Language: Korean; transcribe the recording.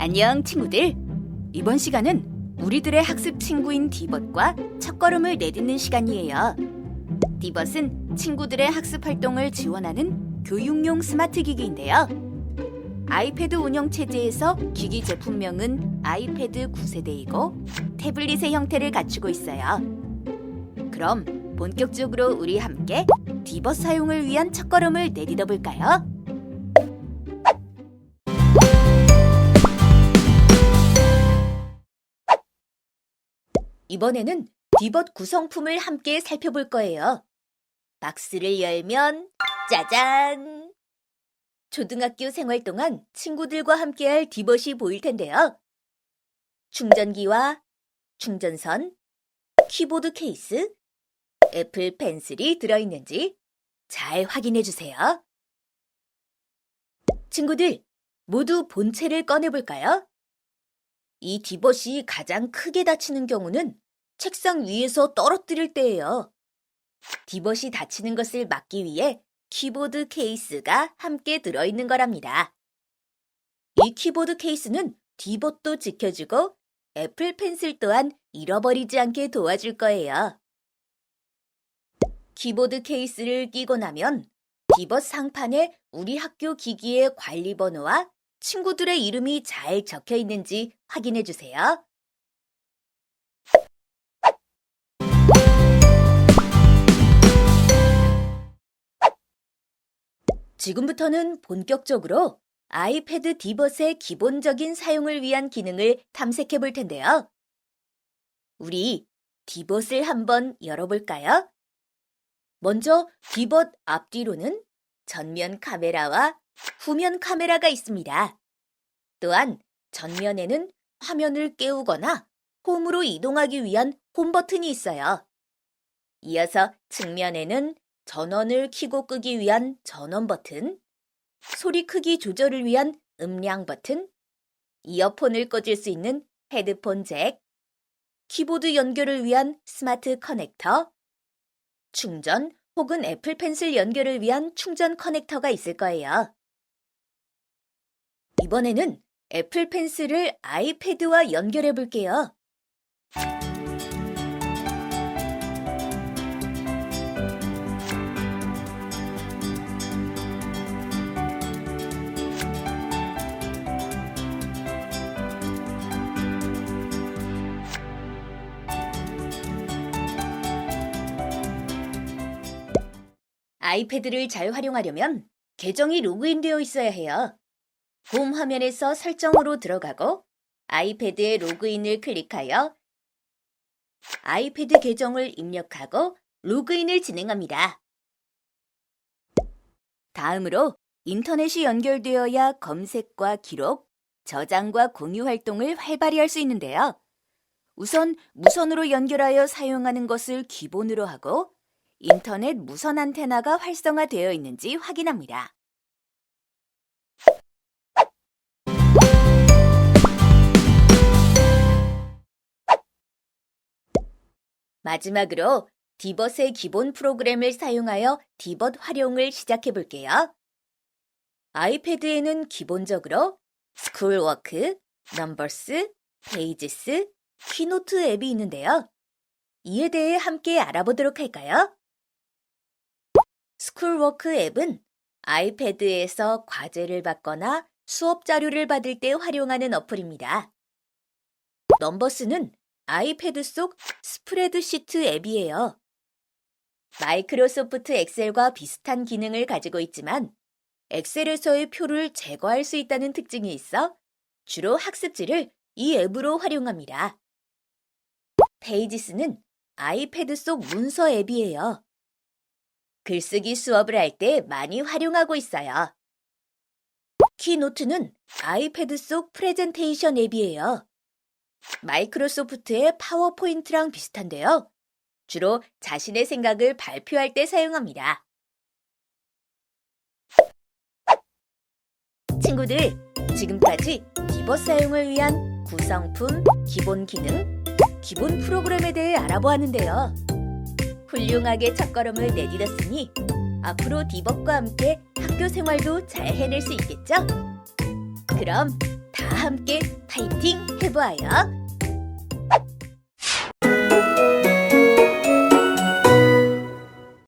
안녕 친구들. 이번 시간은 우리들의 학습 친구인 디벗과 첫걸음을 내딛는 시간이에요. 디벗은 친구들의 학습 활동을 지원하는 교육용 스마트 기기인데요. 아이패드 운영 체제에서 기기 제품명은 아이패드 9세대이고 태블릿의 형태를 갖추고 있어요. 그럼 본격적으로 우리 함께 디벗 사용을 위한 첫걸음을 내딛어 볼까요? 이번에는 디벗 구성품을 함께 살펴볼 거예요. 박스를 열면 짜잔! 초등학교 생활 동안 친구들과 함께할 디벗이 보일 텐데요. 충전기와 충전선, 키보드 케이스, 애플 펜슬이 들어있는지 잘 확인해 주세요. 친구들, 모두 본체를 꺼내볼까요? 이 디벗이 가장 크게 다치는 경우는 책상 위에서 떨어뜨릴 때예요. 디벗이 다치는 것을 막기 위해 키보드 케이스가 함께 들어있는 거랍니다. 이 키보드 케이스는 디벗도 지켜주고 애플 펜슬 또한 잃어버리지 않게 도와줄 거예요. 키보드 케이스를 끼고 나면 디벗 상판에 우리 학교 기기의 관리 번호와 친구들의 이름이 잘 적혀 있는지 확인해 주세요. 지금부터는 본격적으로 아이패드 디벗의 기본적인 사용을 위한 기능을 탐색해 볼 텐데요. 우리 디벗을 한번 열어볼까요? 먼저 디벗 앞뒤로는 전면 카메라와 후면 카메라가 있습니다. 또한 전면에는 화면을 깨우거나 홈으로 이동하기 위한 홈 버튼이 있어요. 이어서 측면에는 전원을 켜고 끄기 위한 전원 버튼, 소리 크기 조절을 위한 음량 버튼, 이어폰을 꽂을 수 있는 헤드폰 잭, 키보드 연결을 위한 스마트 커넥터, 충전 혹은 애플 펜슬 연결을 위한 충전 커넥터가 있을 거예요. 이번에는 애플 펜슬을 아이패드와 연결해 볼게요. 아이패드를 잘 활용하려면 계정이 로그인되어 있어야 해요. 홈 화면에서 설정으로 들어가고 아이패드에 로그인을 클릭하여 아이패드 계정을 입력하고 로그인을 진행합니다. 다음으로 인터넷이 연결되어야 검색과 기록, 저장과 공유 활동을 활발히 할 수 있는데요. 우선 무선으로 연결하여 사용하는 것을 기본으로 하고 인터넷 무선 안테나가 활성화되어 있는지 확인합니다. 마지막으로 디벗의 기본 프로그램을 사용하여 디벗 활용을 시작해 볼게요. 아이패드에는 기본적으로 스쿨워크, 넘버스, 페이지스, 키노트 앱이 있는데요. 이에 대해 함께 알아보도록 할까요? 스쿨워크 앱은 아이패드에서 과제를 받거나 수업 자료를 받을 때 활용하는 어플입니다. 넘버스는 아이패드 속 스프레드시트 앱이에요. 마이크로소프트 엑셀과 비슷한 기능을 가지고 있지만 엑셀에서의 표를 제거할 수 있다는 특징이 있어 주로 학습지를 이 앱으로 활용합니다. 페이지스는 아이패드 속 문서 앱이에요. 글쓰기 수업을 할 때 많이 활용하고 있어요. 키노트는 아이패드 속 프레젠테이션 앱이에요. 마이크로소프트의 파워포인트랑 비슷한데요. 주로 자신의 생각을 발표할 때 사용합니다. 친구들, 지금까지 디벗 사용을 위한 구성품, 기본 기능, 기본 프로그램에 대해 알아보았는데요. 훌륭하게 첫걸음을 내딛었으니 앞으로 디벗과 함께 학교 생활도 잘 해낼 수 있겠죠? 그럼 다 함께 파이팅 해보아요.